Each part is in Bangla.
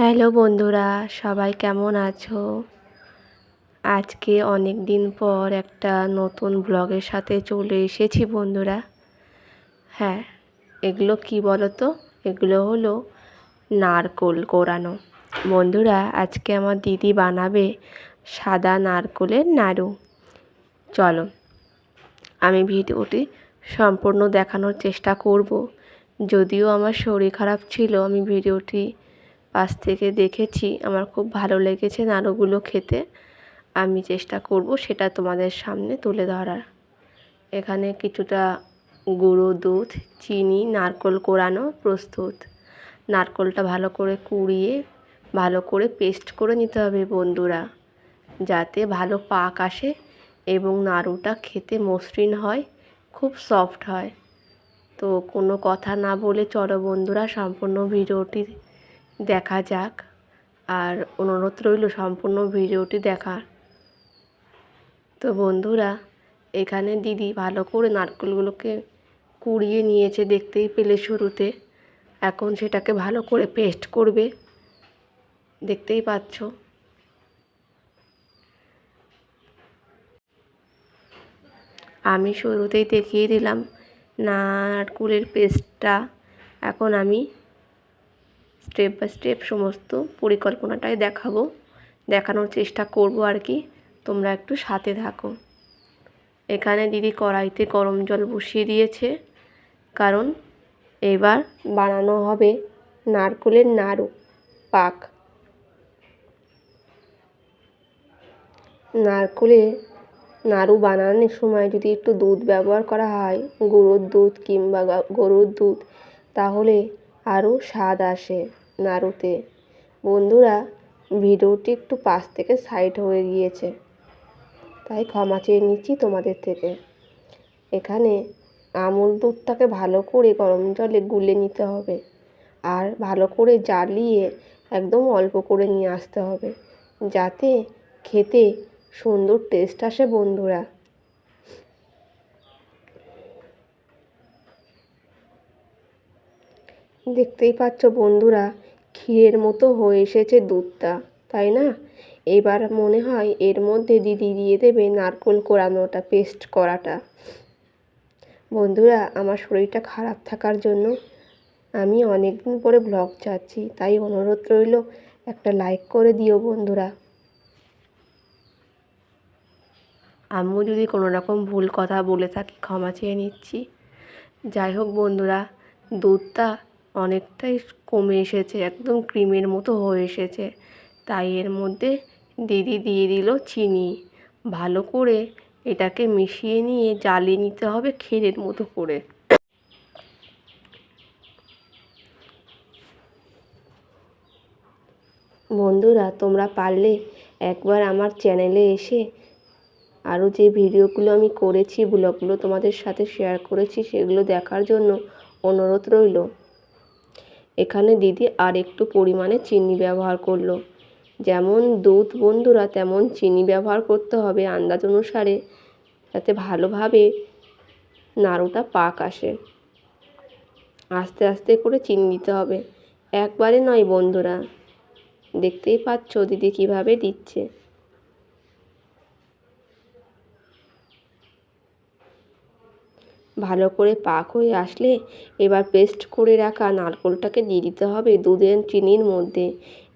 হ্যালো বন্ধুরা, সবাই কেমন আছো? আজকে অনেক দিন পর একটা নতুন ব্লগের সাথে চলে এসেছি বন্ধুরা। হ্যাঁ এগুলো কি বলো তো এগুলো হলো নারকোল কোরানো। বন্ধুরা, আজকে আমার দিদি বানাবে সাদা নারকোলের নাড়ু। চলো, আমি ভিডিওটি সম্পূর্ণ দেখানোর চেষ্টা করব। যদিও আমার শরীর খারাপ ছিল, আমি ভিডিওটি পাশ থেকে দেখেছি, আমার খুব ভালো লেগেছে নাড়ুগুলো খেতে। আমি চেষ্টা করব সেটা তোমাদের সামনে তুলে ধরার। এখানে কিছুটা গুঁড়ো দুধ, চিনি, নারকোল কোরানো প্রস্তুত। নারকোলটা ভালো করে কুড়িয়ে, ভালো করে পেস্ট করে নিতে হবে বন্ধুরা, যাতে ভালো পাক আসে এবং নাড়ুটা খেতে মসৃণ হয়, খুব সফট হয়। তো কোনো কথা না বলে চলো বন্ধুরা, সম্পূর্ণ ভিডিওটি দেখা যাক। আর অনুরোধ রইল সম্পূর্ণ ভিডিওটি দেখার। তো বন্ধুরা, এখানে দিদি ভালো করে নারকেলগুলোকে কুড়িয়ে নিয়েছে দেখতেই পেলে শুরুতে। এখন সেটাকে ভালো করে পেস্ট করবে। দেখতেই পাচ্ছ। আমি শুরুতেই দেখিয়ে দিলাম নারকুলের পেস্টটা। এখন আমি স্টেপ বাই স্টেপ সমস্ত পরিকল্পনাটাই দেখাবো, দেখানোর চেষ্টা করব আর কি। তোমরা একটু সাথে থাকো। এখানে দিদি কড়াইতে গরম জল বসিয়ে দিয়েছে, কারণ এবার বানানো হবে নারকোলের নাড়ু, পাক। নারকোলে নাড়ু বানানোর সময় যদি একটু দুধ ব্যবহার করা হয় গরুর দুধ কিংবা গরুর দুধ, তাহলে আরও স্বাদ আসে। নাড়ুতে। বন্ধুরা, ভিডিওটি একটু পাশ থেকে সাইড হয়ে গিয়েছে। তাই ক্ষমা চেয়ে নিচ্ছি তোমাদের থেকে। এখানে আমুল দুধটাকে ভালো করে গরম জলে গুলে নিতে হবে আর ভালো করে জ্বালিয়ে একদম অল্প করে নিয়ে আসতে হবে যাতে খেতে সুন্দর টেস্ট আসে বন্ধুরা। দেখতেই পাচ্ছ বন্ধুরা ক্ষীরের মতো হয়ে এসেছে দুধটা, তাই না? এবার মনে হয় এর মধ্যে দিদি দিয়ে দেবে নারকোল কোরানোটা, পেস্ট করাটা। বন্ধুরা, আমার শরীরটা খারাপ থাকার জন্য আমি অনেক দিন পরে ব্লগ চাচ্ছি তাই অনুরোধ রইল একটা লাইক করে দিও বন্ধুরা। আম্মু যদি কোনো রকম ভুল কথা বলে থাকি, ক্ষমা চেয়ে নিচ্ছি। যাই হোক বন্ধুরা, দুধটা অনেকটাই কমে এসেছে, একদম ক্রিমের মতো হয়ে এসেছে। তাই এর মধ্যে দিদি দিয়ে দিল চিনি। ভালো করে এটাকে মিশিয়ে নিয়ে জ্বালিয়ে নিতে হবে ক্ষীরের মতো করে। বন্ধুরা, তোমরা পারলে একবার আমার চ্যানেলে এসে আরও যে ভিডিওগুলো আমি করেছি, ব্লগগুলো তোমাদের সাথে শেয়ার করেছি, সেগুলো দেখার জন্য অনুরোধ রইল। এখানে দিদি আর একটু পরিমাণে চিনি ব্যবহার করল। যেমন দুধ বন্ধুরা তেমন চিনি ব্যবহার করতে হবে আন্দাজ অনুসারে, যাতে ভালোভাবে নাড়ুটা পাক আসে। আস্তে আস্তে করে চিনি দিতে হবে। একবারে নয় বন্ধুরা, দেখতেই পাচ্ছ দিদি কীভাবে দিচ্ছে। ভালো করে পাক হয়ে আসলে এবার পেস্ট করে রাখা নারকোলটাকে দিয়ে দিতে হবে দুধের চিনির মধ্যে।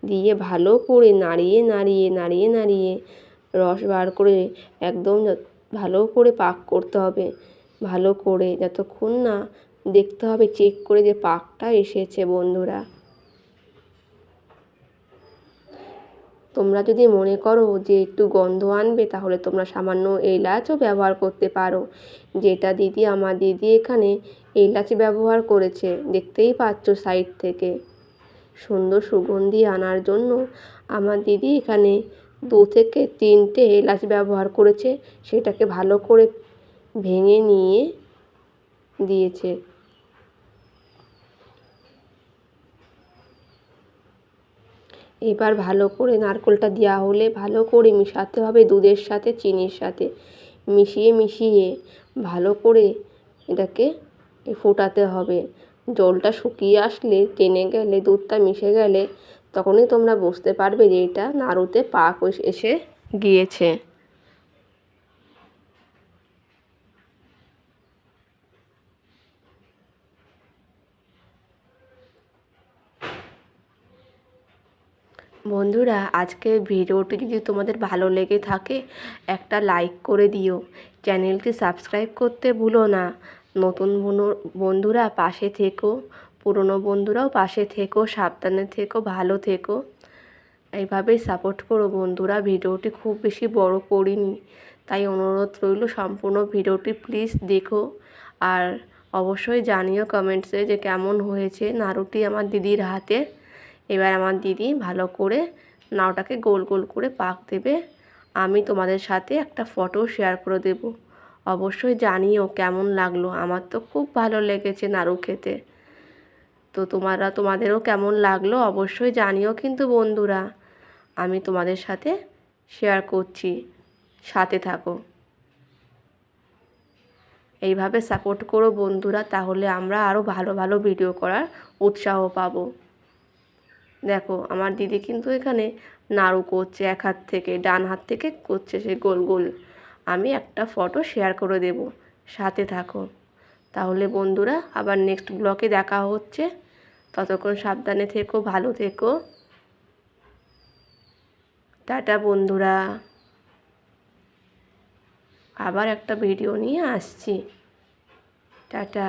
দিয়ে ভালো করে নাড়িয়ে নাড়িয়ে নাড়িয়ে নাড়িয়ে রস বার করে একদম ভালো করে পাক করতে হবে। ভালো করে যতক্ষণ না দেখতে হবে চেক করে যে পাকটা এসেছে বন্ধুরা। তোমরা যদি মনে করো যে একটু গন্ধ আনবে, তাহলে তোমরা সামান্য এলাচও ব্যবহার করতে পারো। যেটা দিদি, আমার দিদি এখানে এলাচ ব্যবহার করেছে, দেখতেই পাচ্ছ সাইড থেকে। সুন্দর সুগন্ধি আনার জন্য আমার দিদি এখানে দু থেকে তিনটে এলাচ ব্যবহার করেছে, সেটাকে ভালো করে ভেঙে নিয়ে দিয়েছে। এবার ভালো করে নারকোলটা দেওয়া হলে ভালো করে মিশাতে হবে দুধের সাথে, চিনির সাথে। মিশিয়ে মিশিয়ে ভালো করে এটাকে ফোটাতে হবে। জলটা শুকিয়ে আসলে, টেনে গেলে, দুধটা মিশে গেলে তখনই তোমরা বুঝতে পারবে যে এটা নাড়ুতে পাক এসে গিয়েছে। বন্ধুরা আজকের ভিডিওটি যদি তোমাদের ভালো লেগে থাকে, একটা লাইক করে দিও। চ্যানেলটি সাবস্ক্রাইব করতে ভুলো না। নতুন বন্ধুরা, পাশে থেকো। পুরনো বন্ধুরাও পাশে থেকো। সাবধানে থেকো, ভালো থেকো। এইভাবেই সাপোর্ট করো বন্ধুরা। ভিডিওটি খুব বেশি বড় করিনি। তাই অনুরোধ রইল সম্পূর্ণ ভিডিওটি প্লিজ দেখো। আর অবশ্যই জানিও কমেন্টসে যে কেমন হয়েছে। নাড়ুটি আমার দিদির হাতে। এবার আমার দিদি ভালো করে নাওটাকে গোল গোল করে পাক দেবে। আমি তোমাদের সাথে একটা ফটো শেয়ার করে দেব। অবশ্যই জানিও কেমন লাগল। আমার তো খুব ভালো লেগেছে নাড়ু খেতে। তো তোমারা, তোমাদেরও কেমন লাগল অবশ্যই জানিও কিন্তু বন্ধুরা। আমি তোমাদের সাথে শেয়ার করছি। সাথে থাকো। এইভাবে সাপোর্ট করো বন্ধুরা, তাহলে আমরা আরও ভালো ভালো ভিডিও করার উৎসাহ পাবো। দেখো, আমার দিদি কিন্তু এখানে নাড়ু করছে এক হাত থেকে, ডান হাত থেকে করছে সে গোল গোল। আমি একটা ফটো শেয়ার করে দেব, সাথে থাকো। তাহলে বন্ধুরা, আবার নেক্সট ব্লকে দেখা হচ্ছে। ততক্ষণ সাবধানে থেকো, ভালো থেকো। টাটা বন্ধুরা। আবার একটা ভিডিও নিয়ে আসছি। টাটা।